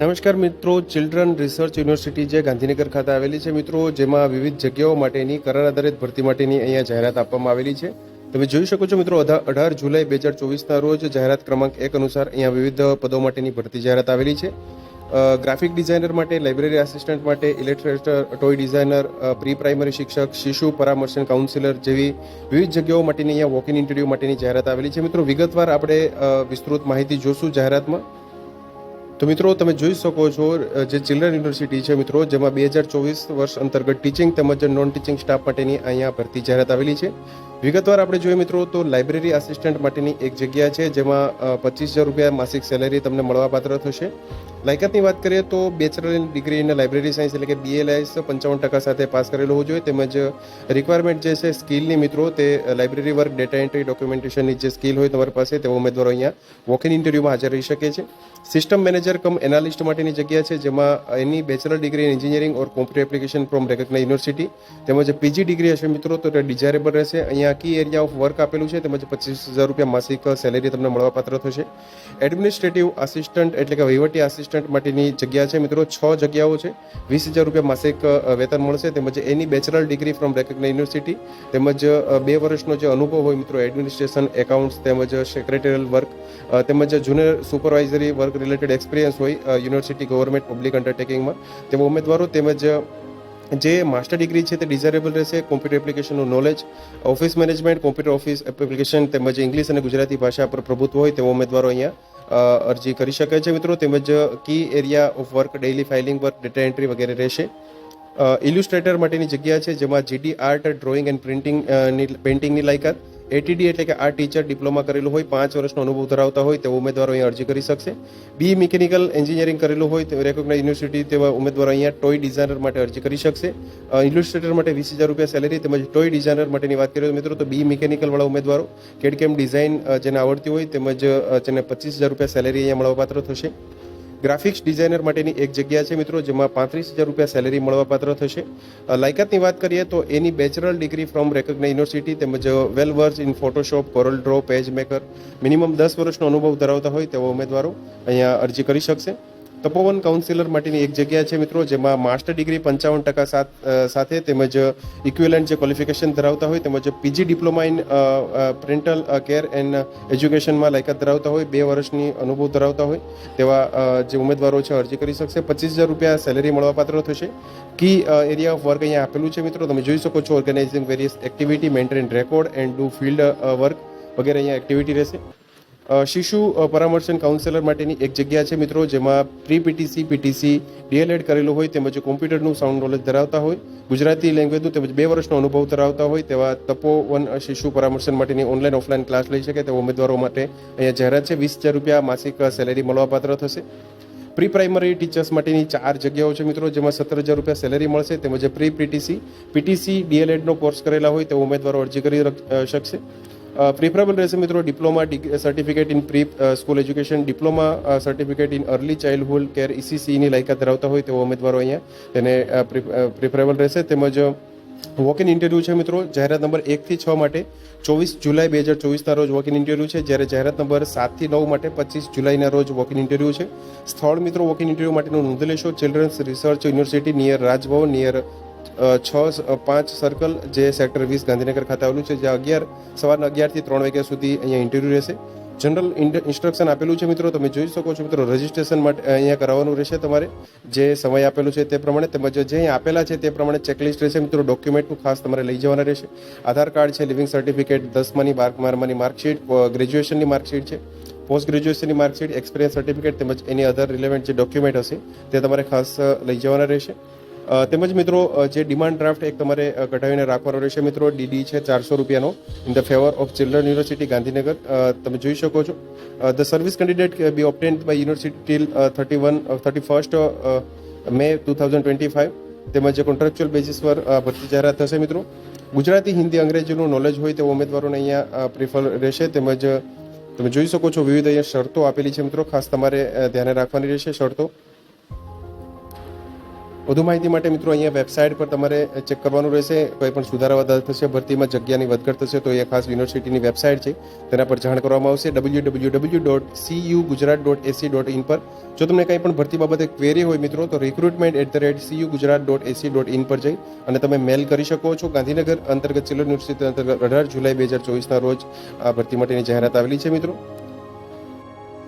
નમસ્કાર મિત્રો children research university જે ગાંધીનગર ખાતે આવેલી છે, મિત્રો, જેમાં વિવિધ જગ્યાઓ માટેની કરાર આધારિત ભરતી માટેની અહીંયા જાહેરાત આપવામાં આવેલી છે. તમે જોઈ શકો છો મિત્રો, અઢા- અઢાર જુલાઈ બે હજાર ચોવીસના રોજ જાહેરાત ક્રમાંક એક અનુસાર અહીંયા વિવિધ પદો માટેની ભરતી જાહેરાત આવેલી છે. ગ્રાફિક ડિઝાઇનર માટે લાઇબ્રેરી આસિસ્ટન્ટ માટે illustrator toy designer pre primary શિક્ષક, શિશુ પરામર્શન કાઉન્સિલર જેવી વિવિધ જગ્યાઓ માટેની અહીંયા વોક ઇન ઇન્ટરવ્યૂ માટેની જાહેરાત આવેલી છે. મિત્રો, વિગતવાર આપણે વિસ્તૃત માહિતી જોશું જાહેરાતમાં. તો મિત્રો, તમે જોઈ શકો છો જે ચિલ્ડ્રન યુનિવર્સિટી છે મિત્રો, જેમાં બે હજાર ચોવીસ વર્ષ અંતર્ગત ટીચિંગ તેમજ નોન ટીચિંગ સ્ટાફ માટેની અહીંયા ભરતી જાહેરાત આવેલી છે. વિગતવાર આપણે જોઈએ મિત્રો, તો લાઇબ્રેરી આસિસ્ટન્ટ માટેની એક જગ્યા છે, જેમાં પચીસ હજાર રૂપિયા માસિક સેલેરી તમને મળવાપાત્ર થશે. લાયકાતની વાત કરીએ તો bachelor degree in library science એટલે કે બીએલઆઈએસ પંચાવન ટકા સાથે પાસ કરેલો હોવો જોઈએ. તેમજ રિક્વાયરમેન્ટ જે છે સ્કિલની મિત્રો, તે લાઇબ્રેરી વર્ક ડેટા એન્ટ્રી ડોક્યુમેન્ટેશનની જે સ્કિલ હોય તમારી પાસે તેવા ઉમેદવારો અહીંયા વોક ઇન ઇન્ટરવ્યુમાં હાજર રહી શકે છે. સિસ્ટમ મેનેજર કમ એનાલિસ્ટ માટેની જગ્યા છે, જેમાં એની bachelor degree in engineering or computer application from recognise university તેમજ પીજી ડિગ્રી હશે મિત્રો, તો તે ડિઝાયરેબલ રહેશે. અહીંયા કી એરિયા ઓફ વર્ક આપેલું છે, તેમજ પચીસ હજાર રૂપિયા માસિક સેલેરી તમને મળવાપાત્ર થશે. એડમિનિસ્ટ્રેટિવ આસિસ્ટન્ટ એટલે કે વહીવટી આસિસ્ટન્ટ માટેની જગ્યા છે મિત્રો, છ જગ્યાઓ છે. વીસ હજાર રૂપિયા માસિક વેતન મળશે, તેમજ એની bachelor degree from recognise university તેમજ બે વર્ષનો જે અનુભવ હોય મિત્રો એડમિનિસ્ટ્રેશન એકાઉન્ટ્સ તેમજ સેક્રેટરીયલ વર્ક તેમજ junior supervisory work related experience હોય યુનિવર્સિટી ગવર્મેન્ટ પબ્લિક અંડરટેકિંગમાં તેવા ઉમેદવારો તેમજ જે માસ્ટર ડિગ્રી છે તે ડિઝાયરેબલ રહેશે computer એપ્લિકેશનનું knowledge office management computer office application તેમજ ઇંગ્લિશ અને ગુજરાતી ભાષા પર પ્રભુત્વ હોય તેવા ઉમેદવારો અહીંયા અરજી કરી શકે છે મિત્રો. તેમજ key area of work daily filing work data entry વગેરે રહેશે. ઇલ્યુસ્ટ્રેટર માટેની જગ્યા છે, જેમાં GD art drawing and printing પેઇન્ટિંગની લાયકાત એટીડી એટલે કે આ ટીચર ડિપ્લોમા કરેલું હોય, પાંચ વર્ષનો અનુભવ ધરાવતા હોય તેવો ઉમેદવારો અહીંયા અરજી કરી શકશે. બી મિકેનિકલ એન્જિનિયરિંગ કરેલું હોય રેકોગ્નાઇઝ યુનિવર્સિટી તેવા ઉમેદવારો અહીંયા ટોય ડિઝાઇનર માટે અરજી કરી શકશે. ઇલ્યુસ્ટ્રેટર માટે વીસ હજાર રૂપિયા સેલેરી તેમજ ટોય ડિઝાઇનર માટેની વાત કરીએ તો મિત્રો, તો બી મિકેનિકલ વાળા ઉમેદવારો કેડકેમ ડિઝાઇન જેને આવડતી હોય તેમજ જેને પચીસ હજાર રૂપિયા સેલેરી અહીંયા મળવાપાત્ર થશે. ગ્રાફિક્સ ડિઝાઇનર માટેની એક જગ્યા છે મિત્રો, જેમાં પાંત્રીસ હજાર રૂપિયા સેલેરી મળવાપાત્ર થશે. લાયકાતની વાત કરીએ તો એની bachelor degree from recognise university તેમજ well versed in Photoshop Corel Draw PageMaker minimum દસ વર્ષનો અનુભવ ધરાવતા હોય તેવા ઉમેદવારો અહીંયા અરજી કરી શકશે. તપોવન કાઉન્સિલર માટેની એક જગ્યા છે મિત્રો, જેમાં માસ્ટર ડિગ્રી પંચાવન ટકા સાથ તેમજ ઇક્વિલન્ટ જે ક્વોલિફિકેશન ધરાવતા હોય તેમજ PG diploma in prenatal care and એજ્યુકેશનમાં લાયકાત ધરાવતા હોય, બે વર્ષની અનુભવ ધરાવતા હોય, તેવા જે ઉમેદવારો છે અરજી કરી શકશે. પચીસ હજાર રૂપિયા સેલેરી મળવાપાત્ર થશે. કી એરિયા ઓફ વર્ક અહીંયા આપેલું છે મિત્રો. તમે જોઈ શકો છો organising various activity maintain record and do field work વગેરે અહીંયા એક્ટિવિટી રહેશે. શિશુ પરામર્શન કાઉન્સેલર માટેની એક જગ્યા છે મિત્રો, જેમાં પ્રી પીટીસી પીટીસી ડીએલએડ કરેલું હોય, તેમજ કોમ્પ્યુટરનું સાઉન્ડ નોલેજ ધરાવતા હોય, ગુજરાતી લેંગ્વેજનું તેમજ બે વર્ષનો અનુભવ ધરાવતા હોય, તેવા તપોવન શિશુ પરામર્શન માટેની ઓનલાઈન ઓફલાઈન ક્લાસ લઈ શકે તેવા ઉમેદવારો માટે અહીંયા જાહેરાત છે. વીસ હજાર રૂપિયા માસિક સેલેરી મળવાપાત્ર થશે. પ્રી પ્રાઇમરી ટીચર્સ માટેની ચાર જગ્યાઓ છે મિત્રો, જેમાં સત્તર હજાર રૂપિયા સેલેરી મળશે, તેમજ પ્રી પીટીસી પીટીસી ડીએલએડનો કોર્સ કરેલા હોય, તેવા ઉમેદવારો અરજી કરી શકશે. પ્રિફરેબલ રહેશે મિત્રો diploma certificate in pre school education diploma certificate in early childhood care ઇસીસીની લાયકાત ધરાવતા હોય તેવો ઉમેદવારો અહીંયા. તેને પ્રિફરેબલ રહેશે. તેમજ વોક ઇન ઇન્ટરવ્યૂ છે મિત્રો, જાહેરાત નંબર એકથી છ માટે ચોવીસ જુલાઈ બે હજાર ચોવીસના રોજ વોક ઇન ઇન્ટરવ્યૂ છે. જ્યારે જાહેરાત નંબર સાતથી નવ માટે પચીસ જુલાઈના રોજ વોક ઇન ઇન્ટરવ્યૂ છે. સ્થળ મિત્રો વોક ઇન ઇન્ટરવ્યૂ માટેનું નોંધ લેશો. Children's research university near Rajbhavan near છ પાંચ સર્કલ જે સેક્ટર વીસ ગાંધીનગર ખાતે આવેલું છે, જ્યાં અગિયાર, સવારના અગિયારથી ત્રણ વાગ્યા સુધી અહીંયા ઇન્ટરવ્યૂ રહેશે. જનરલ ઇન્સ્ટ્રક્શન આપેલું છે મિત્રો, તમે જોઈ શકો છો મિત્રો રજિસ્ટ્રેશન માટે અહીંયા કરાવવાનું રહેશે તમારે. જે સમય આપેલું છે તે પ્રમાણે, તેમજ જે આપેલા છે તે પ્રમાણે ચેકલિસ્ટ રહેશે મિત્રો ડોક્યુમેન્ટનું ખાસ તમારે લઈ જવાના રહેશે. આધાર કાર્ડ છે લિવિંગ સર્ટિફિકેટ દસમાની બાર બારમાની માર્કશીટ ગ્રેજ્યુએશનની માર્કશીટ છે પોસ્ટ ગ્રેજ્યુએશનની માર્કશીટ એક્સપિરિયન્સ સર્ટિફિકેટ તેમજ એની અધર રિલેવન્ટ જે ડોક્યુમેન્ટ હશે તે તમારે ખાસ લઈ જવાના રહેશે. તેમજ મિત્રો જે ડિમાન્ડ ડ્રાફ્ટ એક તમારે કઢાવીને રાખવાનો રહેશે મિત્રો, ડીડી છે ચારસો રૂપિયાનો, in the favour of children university, Gandhinagar. તમે જોઈ શકો છો. The service candidate be obtained by university till thirty one thirty first May two thousand twenty five તેમજ કોન્ટ્રાક્ચ્યુઅલ બેસિસ પર ભરતી જાહેરાત થશે મિત્રો. ગુજરાતી, હિન્દી, અંગ્રેજીનું નોલેજ હોય તેવા ઉમેદવારોને અહીંયા પ્રિફર રહેશે. તેમજ તમે જોઈ શકો છો વિવિધ અહીંયા શરતો આપેલી છે મિત્રો. ખાસ તમારે ધ્યાને રાખવાની રહેશે શરતો. વધુ માહિતી માટે મિત્રો અહીંયા વેબસાઇટ પર તમારે ચેક કરવાનું રહેશે. કોઈ પણ સુધારા વધારા થશે, ભરતીમાં જગ્યાની વધઘટ થશે, તો એ ખાસ યુનિવર્સિટીની વેબસાઇટ છે. તેના પર જાણ કરવામાં આવશે. W W W dot CU Gujarat dot AC dot in પર. જો તમને કંઈ પણ ભરતી બાબતે ક્વેરી હોય મિત્રો, તો recruitment at the rate CU Gujarat dot AC dot in પર જઈ અને તમે મેલ કરી શકો છો. ગાંધીનગર અંતર્ગત ચિલ્ડ્રન યુનિવર્સિટી અંતર્ગત અઢાર જુલાઈ બે હજાર ચોવીસના રોજ આ ભરતી માટેની જાહેરાત આવેલી છે મિત્રો.